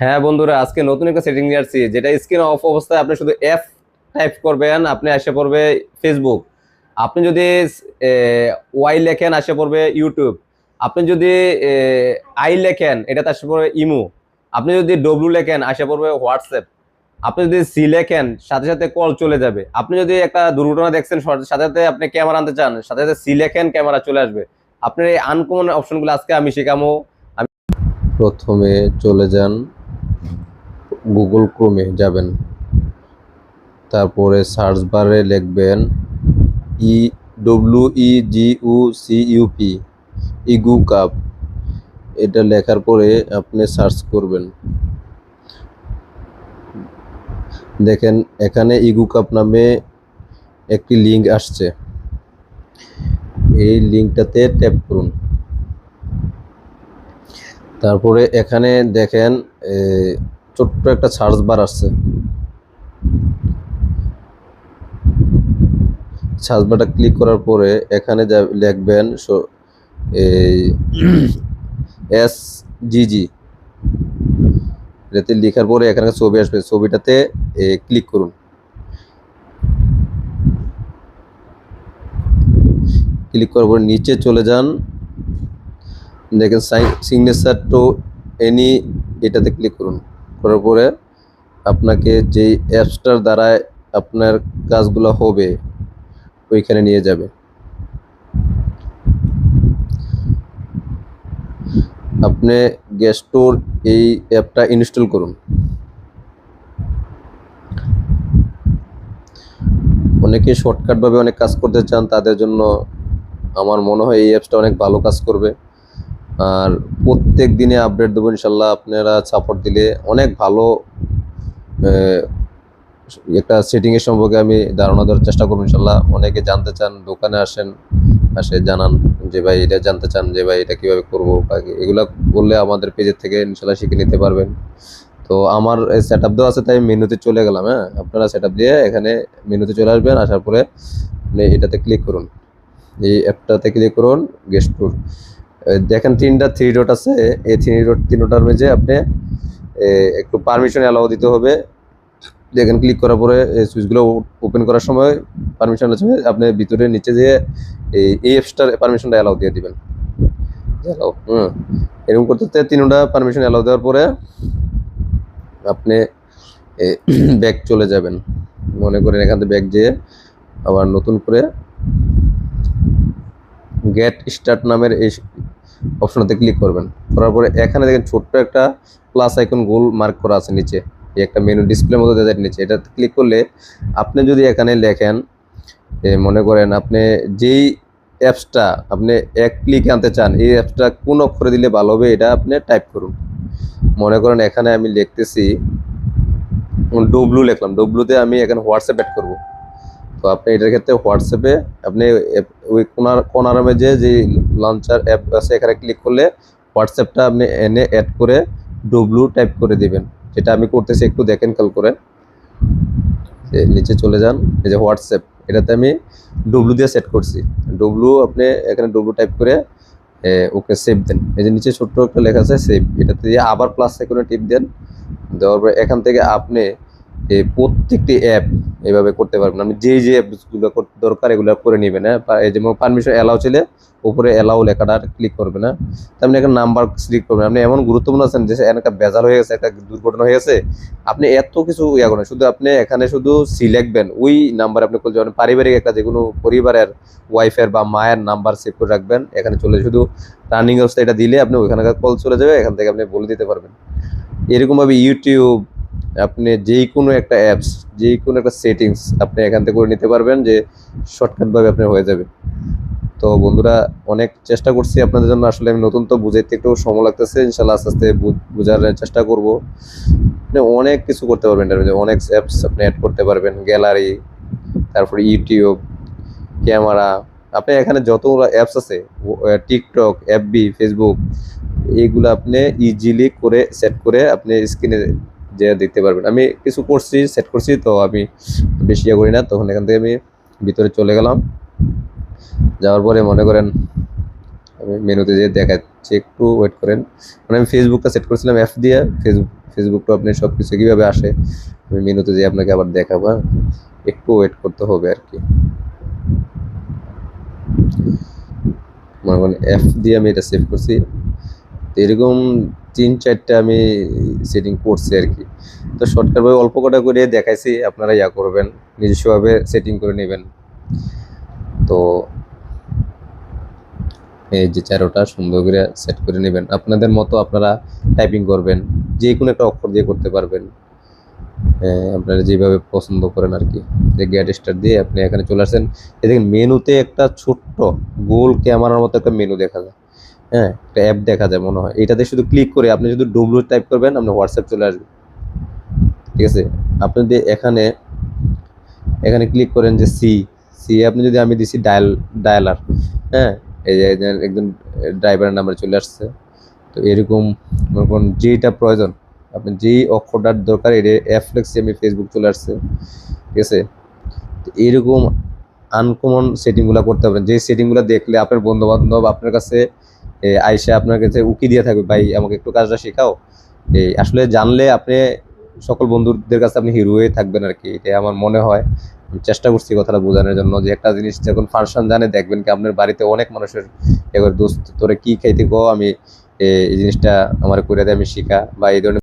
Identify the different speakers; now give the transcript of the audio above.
Speaker 1: হ্যাঁ বন্ধুরা, আজকে নতুন একটা সেটিং নিয়ে আসছি, যেটা স্ক্রিন অফ অবস্থায় আপনি শুধু এফ টাইপ করবেন, আপনি এসে পড়বে ফেসবুক আপনি যদি ওয়াই লেখেন, আসে পড়বে ইউটিউব আপনি যদি আই লেখেন, এটাতে আসে পড়বে ইমো আপনি যদি ডব্লু লেখেন, আসে পড়বে হোয়াটসঅ্যাপ আপনি যদি সি লেখেন, সাথে সাথে কল চলে যাবে। আপনি যদি একটা দুর্ঘটনা দেখছেন, সাথে সাথে আপনি ক্যামেরা আনতে চান, সাথে সাথে সি লেখেন ক্যামেরা চলে আসবে। আপনার এই আনকমন অপশনগুলো আজকে আমি শেখামো প্রথমে চলে যান। গুগল ক্রোমে যাবেন। তারপরে সার্চ বারে লিখবেন E W E G U C UP ইগু কাপ এটা লেখার পরে আপনি সার্চ করবেন। দেখেন, এখানে ইগু কাপ নামে একটি লিঙ্ক আসছে। এই লিঙ্কটাতে ট্যাপ করুন। তারপরে এখানে দেখেন ছোট্ট একটা সার্চ বার আসছে। সার্চ বারটা ক্লিক করার পরে এখানে যা লিখবেন এই এস জিজি এটাতে লেখার পরে এখানে ছবি আসবে, ছবিটাতে ক্লিক করুন। ক্লিক করার পরে নিচে চলে যান। দেখেন সিগনেচার টু এনি এটাতে ক্লিক করুন। করার পরে আপনাকে যেই অ্যাপসটার দ্বারা আপনার কাজগুলো হবে, ওইখানে নিয়ে যাবে। আপনি গ্যাস্টোর এই অ্যাপটা ইনস্টল করুন। অনেকে শর্টকাটভাবে অনেক কাজ করতে চান, তাদের জন্য আমার মনে হয় এই অ্যাপসটা অনেক ভালো কাজ করবে। আর প্রত্যেক দিনে আপডেট দেবো, ইনশাল্লাহ আপনারা সাপোর্ট দিলে অনেক ভালো একটা সেটিংয়ের সম্পর্কে আমি ধারণা দেওয়ার চেষ্টা করব, ইনশাল্লাহ। অনেকে জানতে চান, দোকানে আসেন, আসে জানান যে, ভাই, এটা জানতে চান যে, ভাই, এটা কীভাবে করব? বা এগুলা বললে আমাদের পেজের থেকে ইনশাল্লাহ শিখে নিতে পারবেন। তো আমার সেট আপ দেওয়া আছে, তাই মেনুতে চলে গেলাম হ্যাঁ? আপনারা সেট দিয়ে এখানে মেনুতে চলে আসবেন, আসার পরে এটাতে ক্লিক করুন। এই অ্যাপটাতে ক্লিক করুন গেস্ট ট্যুর দেখেন তিনটা থ্রি ডট আছে। এই থ্রি ডট তিনটার মেঝে আপনি একটু পারমিশন অ্যালাউ দিতে হবে। দেখেন ক্লিক করার পরে এই সুইচগুলো ওপেন করার সময় পারমিশন আছে আপনি ভিতরে নিচে যেয়ে এই এই অ্যাপসটার পারমিশনটা অ্যালাউ দিয়ে দিবেন। অ্যালাউ হুম। এরকম করতে করতে তিনটা পারমিশন অ্যালাউ দেওয়ার পরে আপনি ব্যাগ চলে যাবেন। মনে করেন এখান থেকে ব্যাগ যেয়ে আবার নতুন করে গেট স্টার্ট নামের এই অপশনটাতে ক্লিক করবেন। করার পরে এখানে দেখেন ছোট্ট একটা প্লাস আইকন গোল মার্ক করা আছে নিচে। এই একটা মেনু ডিসপ্লের মতো দেখা যায় নিচে। এটা ক্লিক করলে আপনি যদি এখানে লেখেন মনে করেন আপনি যেই অ্যাপসটা আপনি এক ক্লিকে আনতে চান, এই অ্যাপসটা কোন অক্ষরে দিলে ভালো হবে এটা আপনি টাইপ করুন। মনে করেন এখানে আমি লিখতেছি ডব্লু লিখলাম। ডব্লুতে আমি এখানে হোয়াটসঅ্যাপ অ্যাড করব। তো আপনি এটার ক্ষেত্রে হোয়াটসঅ্যাপে আপনি ওই কোনার কোনার যে যে লঞ্চার অ্যাপ আছে, এখানে ক্লিক করলে হোয়াটসঅ্যাপটা আপনি এনে অ্যাড করে ডব্লু টাইপ করে দিবেন। যেটা আমি করতেছি একটু দেখেন কাল করে নিচে চলে যান, এই যে হোয়াটসঅ্যাপ এটাতে আমি ডব্লু দিয়ে সেট করছি। ডব্লু আপনি এখানে ডব্লু টাইপ করে ওকে সেভ দেন। এই যে নিচে ছোট্ট একটা লেখা আছে সেভ এটাতে দিয়ে আবার প্লাস আইকনে টিপ দেন। দেওয়ার পরে এখান থেকে আপনি এই প্রত্যেকটি অ্যাপ এভাবে করতে পারবেন। আপনি যেই যে অ্যাপসগুলো দরকার এগুলো করে নেবেন হ্যাঁ? যেমন পারমিশন অ্যালাউ ছিল, উপরে অ্যালাউ লেখাটা ক্লিক করবেন হ্যাঁ? তেমনি একটা নাম্বার সিলেক্ট করবেন। আপনি এমন গুরুত্বপূর্ণ আছেন যে একটা বেজার হয়ে গেছে, একটা দুর্ঘটনা হয়ে গেছে, আপনি এত কিছু ইয়া করেন। শুধু আপনি এখানে শুধু সি লিখবেন ওই নাম্বার আপনি করলে যেমন পারিবারিক একটা যে কোনো পরিবারের ওয়াইফের বা মায়ের নাম্বার সেভ করে রাখবেন। এখানে চলে শুধু রানিং অবস্থা এটা দিলে আপনি ওইখানকার কল চলে যাবে, এখান থেকে আপনি বলে দিতে পারবেন। এরকমভাবে ইউটিউব আপনি যেই কোনো একটা অ্যাপস যেই কোনো একটা সেটিংস আপনি এখান থেকে করে নিতে পারবেন যে শর্টকাটভাবে আপনার হয়ে যাবে তো বন্ধুরা, অনেক চেষ্টা করছি আপনাদের জন্য। আসলে আমি নতুন তো বুঝাইতে একটু সময় লাগতেছে। ইনশাল্লাহ আস্তে আস্তে বোঝার চেষ্টা করব। আপনি অনেক কিছু করতে পারবেন অনেক অ্যাপস আপনি অ্যাড করতে পারবেন। গ্যালারি তারপরে ইউটিউব ক্যামেরা আপনি এখানে যতগুলো অ্যাপস আছে টিকটক এফবি ফেসবুক এইগুলো আপনি ইজিলি করে সেট করে আপনি স্ক্রিনে যে দেখতে পারবেন। আমি কিছু করছি সেট করছি, তো আমি বেশি ইয়ে করি না। তখন এখান থেকে আমি ভিতরে চলে গেলাম। যাওয়ার পরে মনে করেন আমি মেনুতে যেয়ে দেখাচ্ছি, একটু ওয়েট করেন। মানে আমি ফেসবুকটা সেট করেছিলাম অ্যাপ দিয়ে। ফেসবুক ফেসবুকটা আপনি সব কিছু কীভাবে আসে, আমি মেনুতে যে আপনাকে আবার দেখাবো হ্যাঁ? একটু ওয়েট করতে হবে আর কি। মনে করেন অ্যাপ দিয়ে আমি এটা সেভ করছি। এরকম তিন, চারটা আমি সেটিং করছি আর কি। তো শর্টকাটভাবে অল্প কটা করে দেখাইছি, আপনারা ইয়া করবেন, নিজস্বভাবে সেটিং করে নেবেন। তো এই যে চারোটা সুন্দর করে সেট করে নেবেন। আপনাদের মতো আপনারা টাইপিং করবেন, যে কোনো একটা অক্ষর দিয়ে করতে পারবেন। আপনারা যেভাবে পছন্দ করেন আর কি। যে গেট স্টার দিয়ে আপনি এখানে চলে আসেন। দেখেন মেনুতে একটা ছোট্ট গোল ক্যামেরার মতো একটা মেনু দেখা যায়। হ্যাঁ একটা অ্যাপ দেখা যায় মনে হয়। এটাতে শুধু ক্লিক করে আপনি শুধু ডব্লু টাইপ করবেন, আপনার হোয়াটসঅ্যাপ চলে আসবে। ঠিক আছে? আপনি যদি এখানে এখানে ক্লিক করেন যে সি সি আপনি যদি আমি দিছি ডায়াল ডায়ালার হ্যাঁ এই যে একজন ড্রাইভারের নাম্বার চলে আসছে। তো এরকম যেটা প্রয়োজন, আপনি যেই অক্ষরটার দরকার এটা অ্যাপ লেখছি আমি ফেসবুক চলে আসছে। ঠিক আছে? তো এরকম আনকমন সেটিংগুলো করতে পারেন যে সেটিংগুলো দেখলে আপনার বন্ধু বান্ধব আপনার কাছে আইসা আপনার কাছে উকি দিয়ে থাকবে ভাই, আমাকে একটু কাজটা শেখাও। এই আসলে জানলে আপনি সকল বন্ধুদের কাছে আপনি হিরো হয়ে থাকবেন আর কি এটা আমার মনে হয়। চেষ্টা করছি কথাটা বোঝানোর জন্য যে একটা জিনিস যখন ফাংশন জানে, দেখবেন কি আপনার বাড়িতে অনেক মানুষের এবার দোস্ত, তোরে কি খাইতে গো আমি এই জিনিসটা আমার করে দেয় আমি শিখা। বা এই ধরনের